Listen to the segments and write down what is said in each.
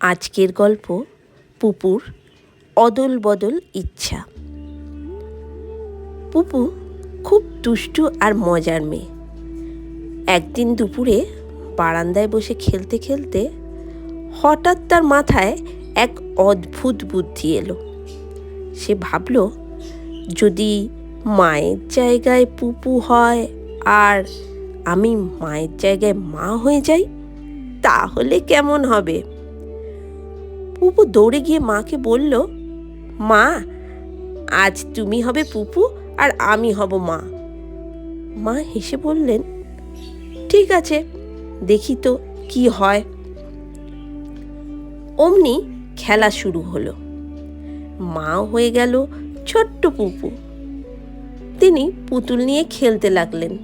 আজকের গল্প পুপুর অদল বদল ইচ্ছা। পুপু খুব দুষ্টু আর মজার মেয়ে। একদিন দুপুরে বারান্দায় বসে খেলতে খেলতে হঠাৎ তার মাথায় এক অদ্ভুত বুদ্ধি এলো। সে ভাবল, যদি মায়ের জায়গায় পুপু হয় আর আমি মায়ের জায়গায় মা হয়ে যাই, তাহলে কেমন হবে? পুপু দৌড়ে গিয়ে মাকে বলল, মা, আজ তুমি হবে পুপু আর আমি হব মা। মা হেসে বললেন, ঠিক আছে, দেখি তো কি হয়। অমনি খেলা শুরু হলো। মা হয়ে গেল ছোট্ট পুপু। তিনি পুতুল নিয়ে খেলতে লাগলেন।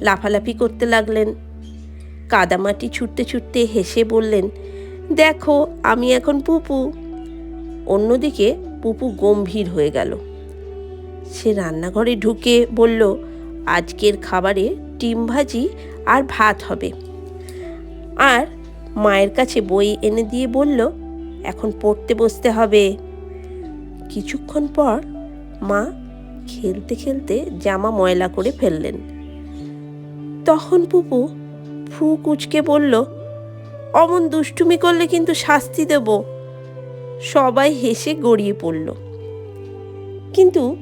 লাফালাফি করতে লাগলেন। কাদামাটি ছুটতে ছুটতে হেসে বললেন দেখো, আমি এখন পুপু। অন্যদিকে পুপু গম্ভীর হয়ে গেল। সে রান্নাঘরে ঢুকে বলল, আজকের খাবারে ডিম ভাজি আর ভাত হবে। আর মায়ের কাছে বই এনে দিয়ে বলল, এখন পড়তে বসতে হবে। কিছুক্ষণ পর মা খেলতে খেলতে জামা ময়লা করে ফেললেন। তখন পুপু ফু কুচকে বলল অমন দুষ্টুমি করলে কিন্তু শাস্তি দেব। সবাই হেসে গড়িয়ে পড়ল। কিন্তু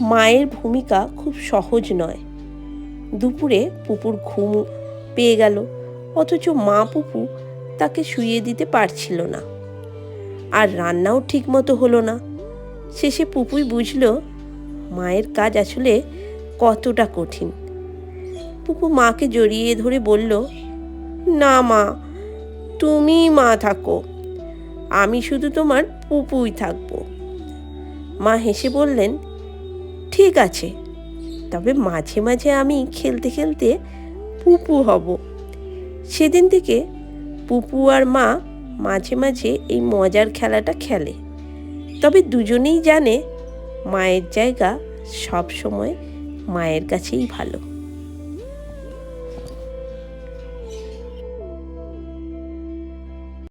মায়ের ভূমিকা খুব সহজ নয়। দুপুরে পুপুর ঘুম পেয়ে গেল, অথচ মা পুপু তাকে শুইয়ে দিতে পারছিল না। আর রান্নাও ঠিক মতো হলো না। শেষে পুপুই বুঝল, মায়ের কাজ আসলে কতটা কঠিন। পুপু মাকে জড়িয়ে ধরে বলল, না মা তুমি মা থাকো। আমি শুধু তোমার পুপুই থাকব। মা হেসে বললেন, ঠিক আছে। তবে মাঝে মাঝে আমি খেলতে খেলতে পুপু হব। সেদিন থেকে পুপু আর মা মাঝে মাঝে এই মজার খেলাটা খেলে। তবে দুজনেই জানে মায়ের জায়গা সব সময় মায়ের কাছেই ভালো।